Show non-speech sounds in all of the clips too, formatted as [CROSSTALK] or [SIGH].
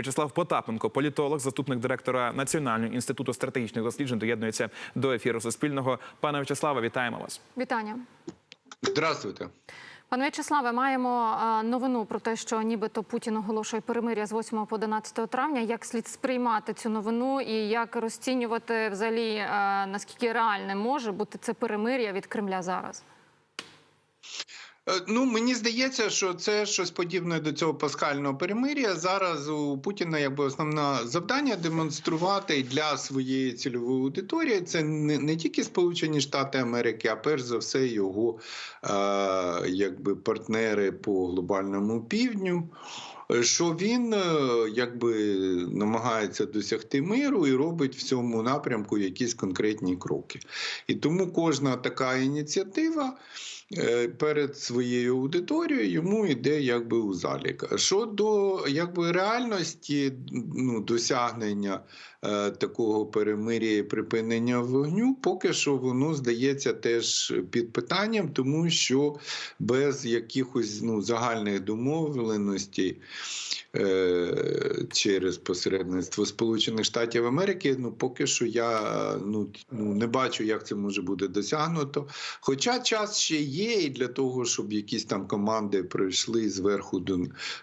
В'ячеслав Потапенко, політолог, заступник директора Національного інституту стратегічних досліджень, доєднується до ефіру Суспільного. Пане В'ячеславе, вітаємо вас. Вітання. Здравствуйте. Пане В'ячеславе, маємо новину про те, що нібито Путін оголошує перемиря з 8 по 11 травня. Як слід сприймати цю новину і як розцінювати взагалі наскільки реальне може бути це перемиря від Кремля зараз? Е, Ну мені здається, що це щось подібне до цього пасхального перемир'я. Зараз у Путіна якби основне завдання демонструвати для своєї цільової аудиторії. Це не, не тільки Сполучені Штати Америки, а перш за все його е, якби партнери по глобальному півдню. Що він е, якби намагається досягти миру і робить в цьому напрямку якісь конкретні кроки. І тому кожна така ініціатива перед своєю аудиторією йому йде якби у залік. Щодо якби реальності ну, досягнення е, такого перемир'я і припинення вогню, поки що воно здається теж під питанням, тому що без якихось ну, загальних домовленостей. е, Через посередництво Сполучених Штатів Америки, ну поки що я ну, ну не бачу, як це може бути досягнуто. Хоча час ще є, і для того, щоб якісь там команди прийшли зверху до,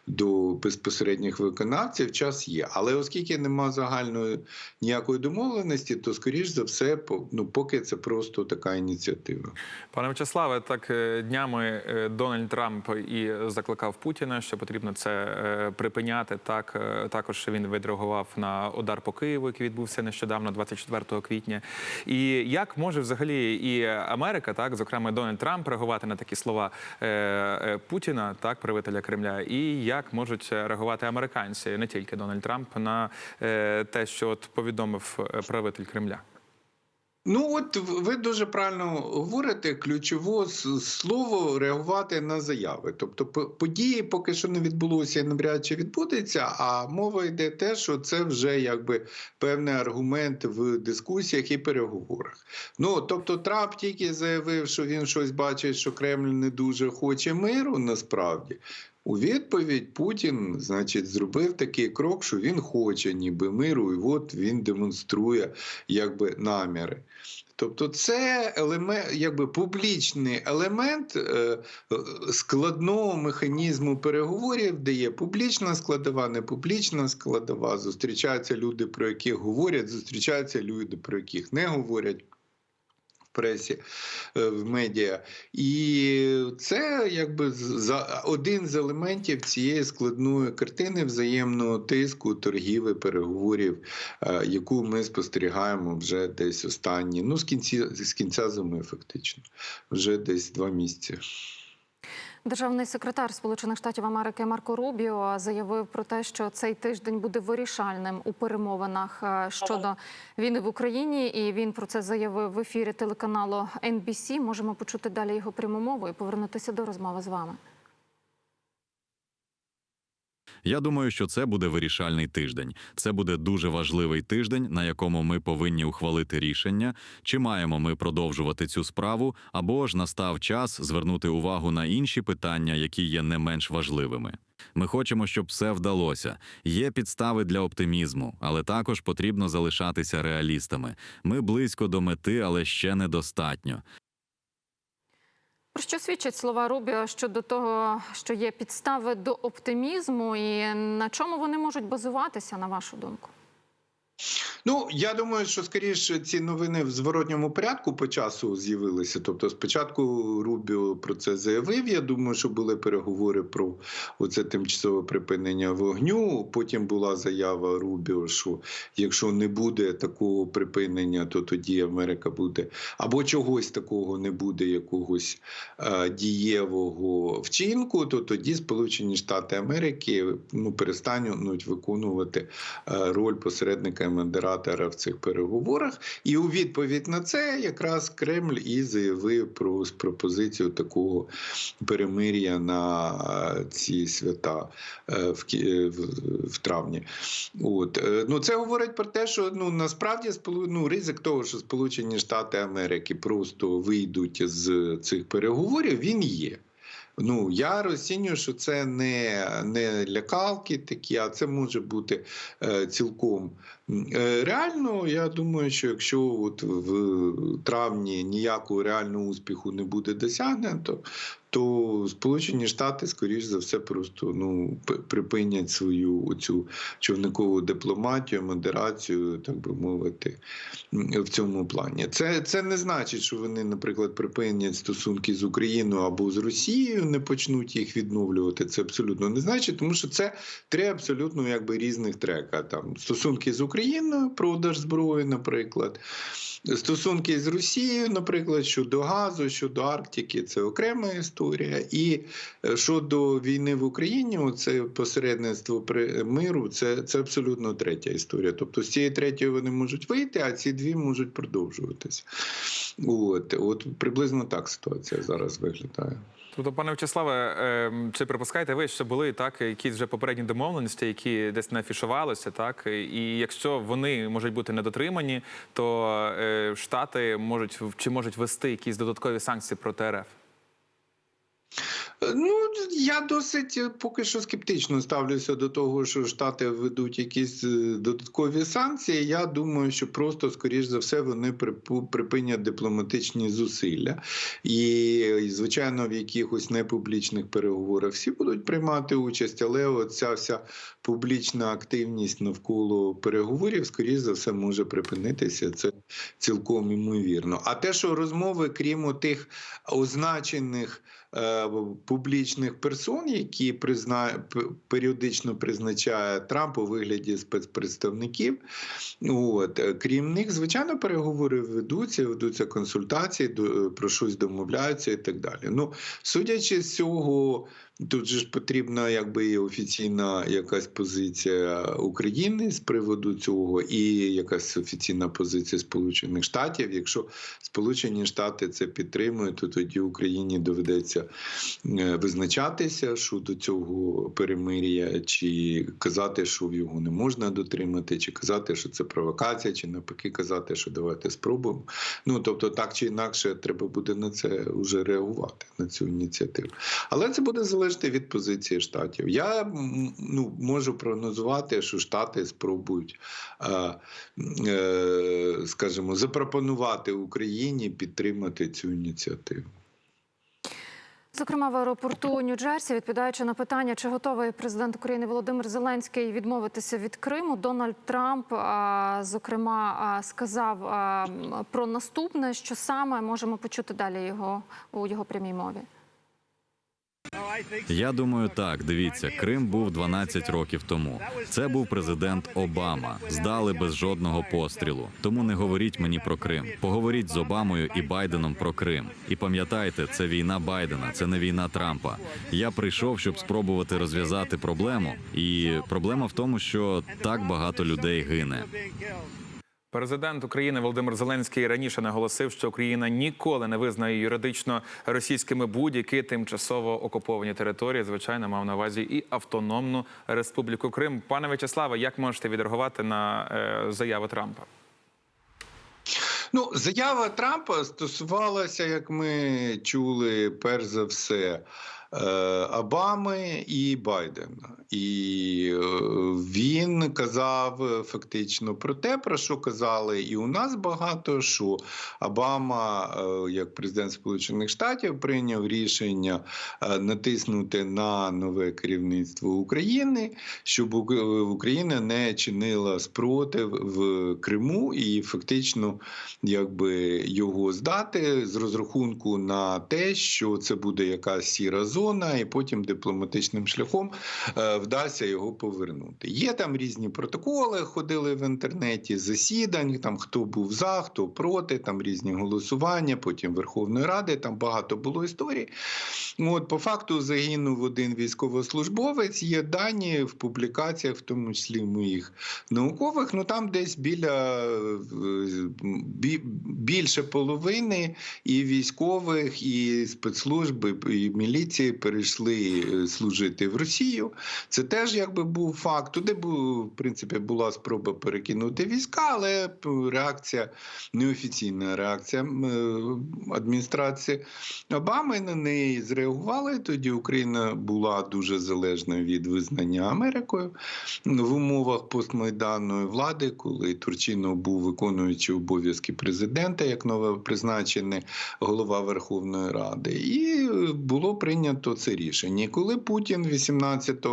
до безпосередніх виконавців, час є. Але оскільки нема загальної ніякої домовленості, то скоріш за все, ну поки це просто така ініціатива. Пане В'ячеславе, так е, днями е, Дональд Трамп і закликав Путіна, що потрібно це е, припиняти. Так також він відреагував на удар по Києву, який відбувся нещодавно, 24 квітня. І як може взагалі і Америка, так зокрема Дональд Трамп, реагувати на такі слова е, е, Путіна, так правителя Кремля, і як можуть реагувати американці, не тільки Дональд Трамп, на е, те, що от повідомив правитель Кремля. Ну, от ви дуже правильно говорите, ключове слово реагувати на заяви. Тобто по- події поки що не відбулося і навряд чи відбудеться, а мова йде те, що це вже якби певний аргумент в дискусіях і переговорах. Ну тобто Трамп тільки заявив, що він щось бачить, що Кремль не дуже хоче миру насправді. У відповідь Путін, значить, зробив такий крок, що він хоче ніби миру, і от він демонструє якби наміри. Тобто, це елемент, якби публічний елемент е, складного механізму переговорів, де є публічна складова, непублічна складова. Зустрічаються люди, про яких говорять, зустрічаються люди, про яких не говорять. Пресі е, в медіа, і це якби за один з елементів цієї складної картини взаємного тиску, торгів переговорів, е, яку ми спостерігаємо вже десь останні, ну з кінці з кінця зими, фактично, вже десь два місяці. Державний секретар Сполучених Штатів Америки Марко Рубіо заявив про те, що цей тиждень буде вирішальним у перемовинах е, щодо війни в Україні. І він про це заявив в ефірі телеканалу NBC. Можемо почути далі його пряму мову і повернутися до розмови з вами. Я думаю, що це буде вирішальний тиждень. Це буде дуже важливий тиждень, на якому ми повинні ухвалити рішення, чи маємо ми продовжувати цю справу, або ж настав час звернути увагу на інші питання, які є не менш важливими. Ми хочемо, щоб все вдалося. Є підстави для оптимізму, але також потрібно залишатися реалістами. Ми близько до мети, але ще недостатньо. Про що свідчать слова Рубіо щодо того, що є підстави до оптимізму, і на чому вони можуть базуватися, на вашу думку? Ну, я думаю, що скоріше ці новини в зворотньому порядку по часу з'явилися. Тобто, спочатку Рубіо про це заявив. Я думаю, що були переговори про оце тимчасове припинення вогню. Потім була заява Рубіо, що якщо не буде такого припинення, то тоді Америка буде або чогось такого не буде, якогось е, дієвого вчинку, то тоді Сполучені Штати Америки ну перестануть виконувати е, роль посередника і модератора в цих переговорах. І у відповідь на це якраз Кремль і заявив про пропозицію такого перемир'я на е, ці свята е, в, в, в травні. От Е, ну це говорить про те, що ну насправді ну, ризик того, що Сполучені Штати Америки просто вийдуть з цих переговорів, він є. Ну я розцінюю, що це не, не лякалки такі, а це може бути е, цілком е, реально. Я думаю, що якщо от в травні ніякого реального успіху не буде досягнено, то Сполучені Штати, скоріш за все, просто ну припинять свою оцю човникову дипломатію, модерацію, так би мовити, в цьому плані. Це, це не значить, що вони, наприклад, припинять стосунки з Україною або з Росією, не почнуть їх відновлювати. Це абсолютно не значить, тому що це три абсолютно якби різних трека. Там стосунки з Україною, продаж зброї, наприклад. Стосунки з Росією, наприклад, щодо газу, щодо Арктики, це окрема історія. І е, щодо війни в Україні, це посередництво при миру, це, це абсолютно третя історія. Тобто з цієї третьої вони можуть вийти, а ці дві можуть продовжуватися. От, от приблизно так ситуація зараз виглядає. Тобто, пане Вячеславе, е, чи припускаєте ви, що були так якісь вже попередні домовленості, які десь не афішувалися, так і якщо вони можуть бути недотримані, то е, штати можуть чи можуть вести якісь додаткові санкції проти РФ? Ну, я досить е, поки що скептично ставлюся до того, що Штати введуть якісь е, додаткові санкції. Я думаю, що просто, скоріш за все, вони припинять дипломатичні зусилля. І, звичайно, в якихось непублічних переговорах всі будуть приймати участь, але оця вся публічна активність навколо переговорів, скоріш за все, може припинитися. Це цілком імовірно. А те, що розмови, крім тих означених публічних персон, які призна... періодично призначає Трамп у вигляді спецпредставників. От. е, Крім них, звичайно, переговори ведуться, ведуться консультації, до- про щось домовляються і так далі. Ну, судячи з цього, тут же ж потрібна якби і офіційна якась позиція України з приводу цього, і якась офіційна позиція Сполучених Штатів. Якщо Сполучені Штати це підтримують, то тоді Україні доведеться е, визначатися щодо цього перемир'я, чи казати, що його не можна дотримати, чи казати, що це провокація, чи навпаки казати, що давайте спробуємо. Ну тобто, так чи інакше, треба буде на це вже реагувати на цю ініціативу. Але це буде залежати від позиції штатів. Я ну, можу прогнозувати, що штати спробують, е, е, скажімо, запропонувати Україні підтримати цю ініціативу. Зокрема, в аеропорту Нью-Джерсі, відповідаючи на питання, чи готовий президент України Володимир Зеленський відмовитися від Криму, Дональд Трамп, зокрема, сказав про наступне, що саме можемо почути далі його у його прямій мові. Я думаю, так. Дивіться, Крим був 12 років тому. Це був президент Обама. Здали без жодного пострілу. Тому не говоріть мені про Крим. Поговоріть з Обамою і Байденом про Крим. І пам'ятайте, це війна Байдена, це не війна Трампа. Я прийшов, щоб спробувати розв'язати проблему. І проблема в тому, що так багато людей гине. Президент України Володимир Зеленський раніше наголосив, що Україна ніколи не визнає юридично російськими будь-які тимчасово окуповані території. Звичайно, мав на увазі і автономну республіку Крим. Пане В'ячеславе, як можете відреагувати на е, заяву Трампа? Ну, заява Трампа стосувалася, як ми чули, перш за все. е, Обами і Байдена, і е, він казав фактично про те, про що казали і у нас багато. Що Обама, е, як президент Сполучених Штатів, прийняв рішення е, натиснути на нове керівництво України, щоб Ук- Україна не чинила спротив в Криму і фактично якби його здати з розрахунку на те, що це буде якась сіра зона, і потім дипломатичним шляхом вдасться його повернути. Є там різні протоколи, ходили в інтернеті засідань. Там хто був за, хто проти, там різні голосування. Потім Верховної Ради. Там багато було історій. От по факту загинув один військовослужбовець. Є дані в публікаціях, в тому числі моїх наукових. Ну там десь біля більше половини і військових, і спецслужби, і міліції перейшли е, служити в Росію. Це теж якби був факт. Туди був, в принципі, була спроба перекинути війська, але реакція, неофіційна реакція е, адміністрації Обами на неї зреагували. Тоді Україна була дуже залежна від визнання Америкою в умовах постмайданної влади, коли Турчинов був виконуючий обов'язки президента, як новопризначений голова Верховної Ради, і було прийнято це рішення. І коли Путін 18 е,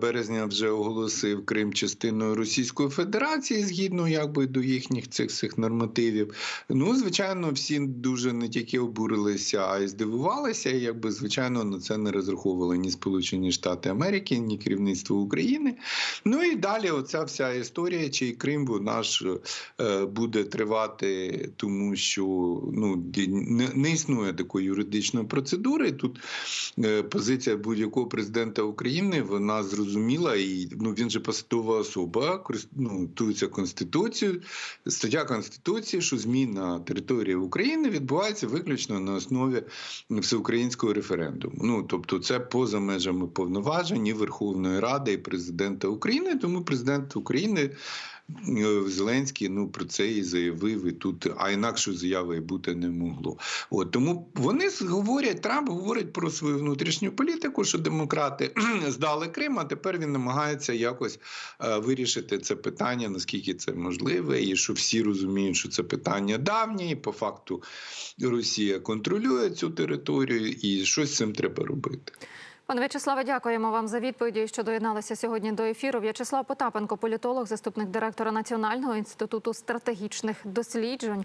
березня вже оголосив Крим частиною Російської Федерації, згідно якби до їхніх цих цих нормативів, ну звичайно, всі дуже не тільки обурилися, а й здивувалися. І якби звичайно на це не розраховували ні Сполучені Штати Америки, ні керівництво України. Ну і далі, оця вся історія, чий Крим вона ж е, буде тривати, тому що ну не, не існує такої юридичної процедури. Тут е, позиція будь-якого президента України вона зрозуміла, і ну він же посадова особа, користується конституцією. Стаття конституції, що зміна території України відбувається виключно на основі всеукраїнського референдуму. Ну тобто, це поза межами повноважень і Верховної Ради і президента України. Тому президент України Зеленський ну про це і заявив. І тут а інакшої заяви бути не могло. От тому вони говорять, Трамп говорить про свою внутрішню політику, що демократи [CLEARS THROAT] здали Крим, а тепер він намагається якось е, вирішити це питання, наскільки це можливе, і що всі розуміють, що це питання давнє, і по факту Росія контролює цю територію, і щось з цим треба робити. Пане В'ячеславе, дякуємо вам за відповіді, що доєдналися сьогодні до ефіру. В'ячеслав Потапенко, політолог, заступник директора Національного інституту стратегічних досліджень,